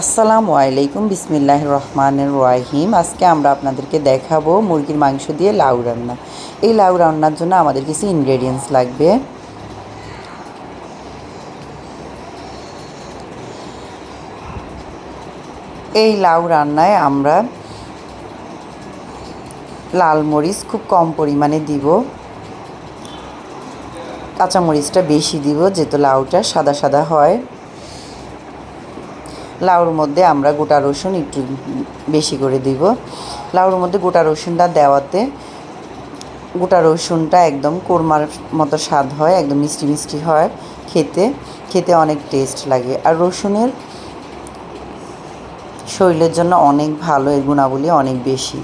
আসসালামু আলাইকুম বিসমিল্লাহ রহমানের রাহিম। আজকে আমরা আপনাদেরকে দেখাবো মুরগির মাংস দিয়ে লাউ রান্না। এই লাউ রান্নার জন্য আমাদের কিছু ইনগ্রেডিয়েন্টস লাগবে। এই লাউ রান্নায় আমরা লাল মরিচ খুব কম পরিমাণে দিব। কাঁচামরিচটা বেশি দিব, যেহেতু লাউটা সাদা সাদা হয়। লাউর মধ্যে আমরা গোটা রসুন একটু বেশি করে দিব। লাউর মধ্যে গোটা রসুনটা দেওয়াতে গোটা রসুনটা একদম কোরমার মতো স্বাদ হয়, একদম মিষ্টি মিষ্টি হয় খেতে। খেতে অনেক টেস্ট লাগে। আর রসুনের শরীরের জন্য অনেক ভালো, এর গুণাবলী অনেক বেশি।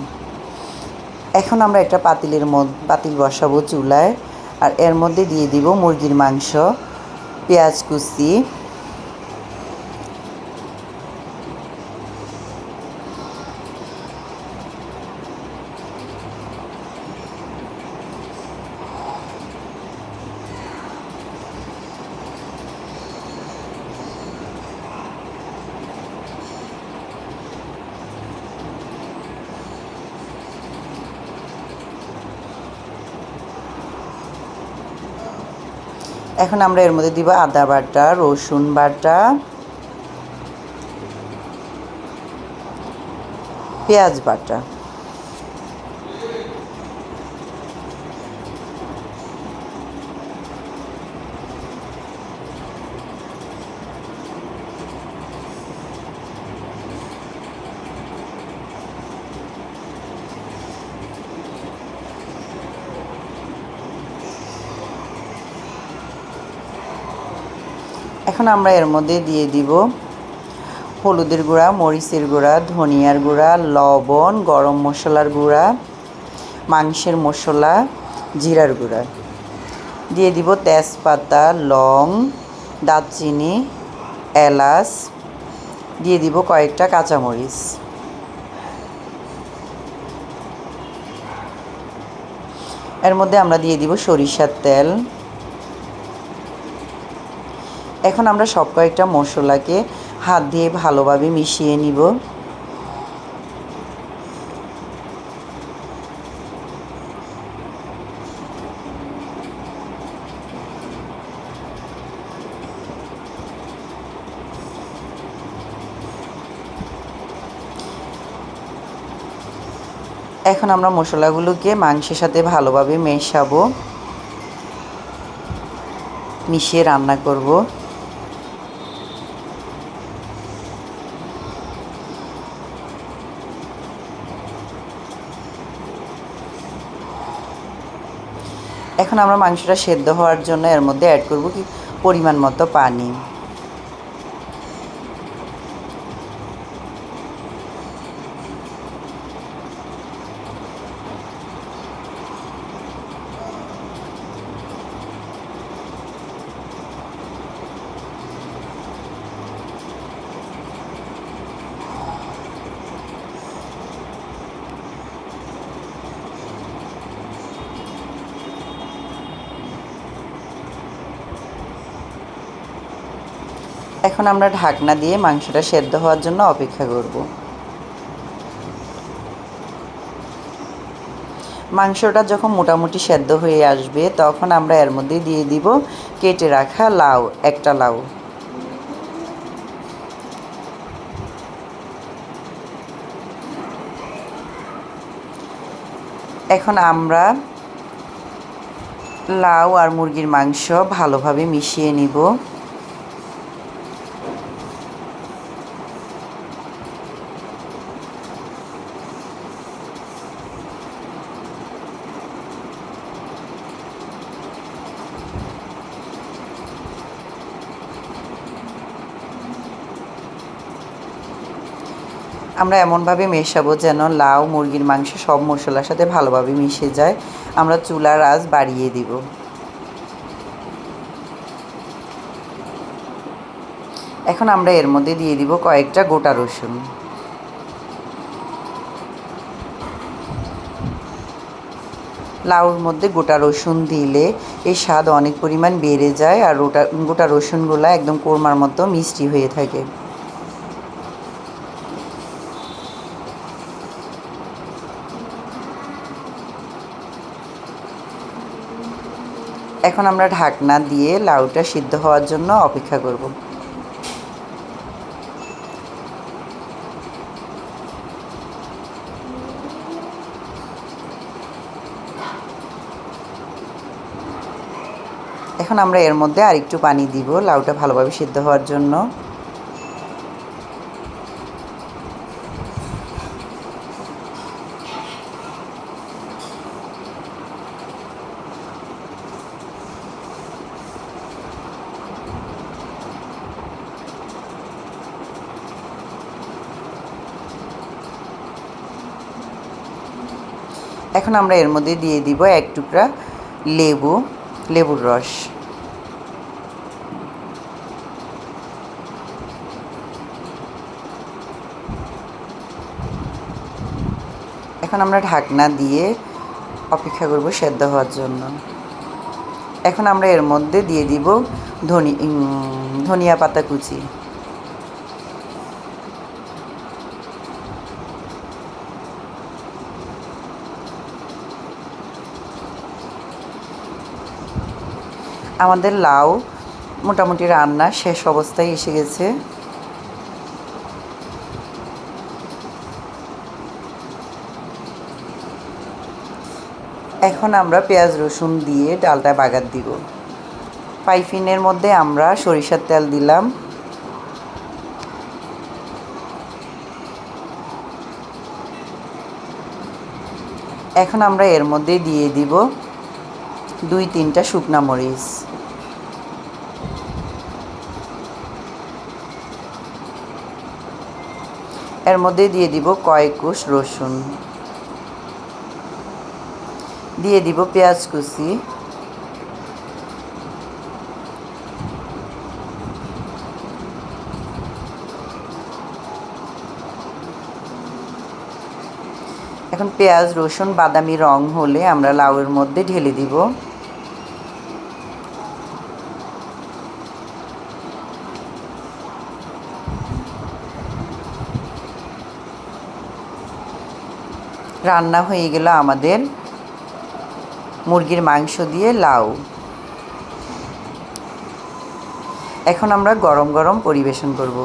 এখন আমরা একটা পাতিলের মধ্যে পাতিল বসাবো চুলায়। আর এর মধ্যে দিয়ে দিব মুরগির মাংস, পেঁয়াজ কুচি এখন আমরা এর মধ্যে দিব আদা বাটা রসুন বাটা পেঁয়াজ বাটা। এখন আমরা এর মধ্যে দিয়ে দিব হলুদের গুঁড়া, মরিচের গুঁড়া, ধনিয়ার গুঁড়া, লবণ, গরম মশলার গুঁড়া, মাংসের মশলা, জিরার গুঁড়া। দিয়ে দিব তেজপাতা, লং, দারচিনি, এলাচ। দিয়ে দিব কয়েকটা কাঁচামরিচ। এর মধ্যে আমরা দিয়ে দিব সরিষার তেল। এখন আমরা সব কয়েকটা মশলাকে হাত দিয়ে ভালোভাবে মিশিয়ে নিব। এখন আমরা মশলাগুলোকে মাংসের সাথে ভালোভাবে মেশাবো। মিশিয়ে রান্না করব। এখন আমরা মাংসটা সেদ্ধ হওয়ার জন্য এর মধ্যে অ্যাড করব কি? পরিমাণ মতো পানি। এখন আমরা ঢাকনা দিয়ে মাংসটা সেদ্ধ হওয়ার জন্য অপেক্ষা করব। মাংসটা যখন মোটামুটি সেদ্ধ হয়ে আসবে, তখন আমরা এর মধ্যে দিয়ে দিব কেটে রাখা লাউ, একটা লাউ। এখন আমরা লাউ আর মুরগির মাংস ভালোভাবে মিশিয়ে নিব। আমরা এমনভাবে মেশাবো যেন লাউ, মুরগির মাংস সব মশলার সাথে ভালোভাবে মিশে যায়। আমরা চুলার আঁচ বাড়িয়ে দিব। এখন আমরা এর মধ্যে দিয়ে দিব কয়েকটা গোটা রসুন। লাউর মধ্যে গোটা রসুন দিলে এই স্বাদ অনেক পরিমাণ বেড়ে যায় আর ওটা গোটা রসুনগুলো একদম কোরমার মতো মিষ্টি হয়ে থাকে। এখন আমরা ঢাকনা দিয়ে লাউটা সিদ্ধ হওয়ার জন্য অপেক্ষা করব। এখন আমরা এর মধ্যে আরেকটু পানি দিব, লাউটা ভালোভাবে সিদ্ধ হওয়ার জন্য। এখন আমরা এর মধ্যে দিয়ে দিব এক টুকরা লেবু, লেবুর রস। এখন আমরা ঢাকনা দিয়ে অপেক্ষা করব সেদ্ধ হওয়ার জন্য। এখন আমরা এর মধ্যে দিয়ে দিব ধনি ধনিয়া পাতা কুচি। আমাদের লাউ মোটামুটি রান্না শেষ অবস্থায় এসে গেছে। এখন আমরা পেঁয়াজ, রসুন দিয়ে ডালটা বাগার দিব। পাইফিনের মধ্যে আমরা সরিষার তেল দিলাম। এখন আমরা এর মধ্যে দিয়ে দিব দুই তিনটা শুকনা মরিচ। এর মধ্যে দিয়ে দিব কয়েক কোষ রসুন। দিয়ে দিব পেঁয়াজ কুচি। এখন পেঁয়াজ, রসুন, বাদামি রং হলে আমরা লাউয়ের মধ্যে ঢেলে দিব। রান্না হয়ে গেল আমাদের মুরগির মাংস দিয়ে লাউ। এখন আমরা গরম গরম পরিবেশন করব।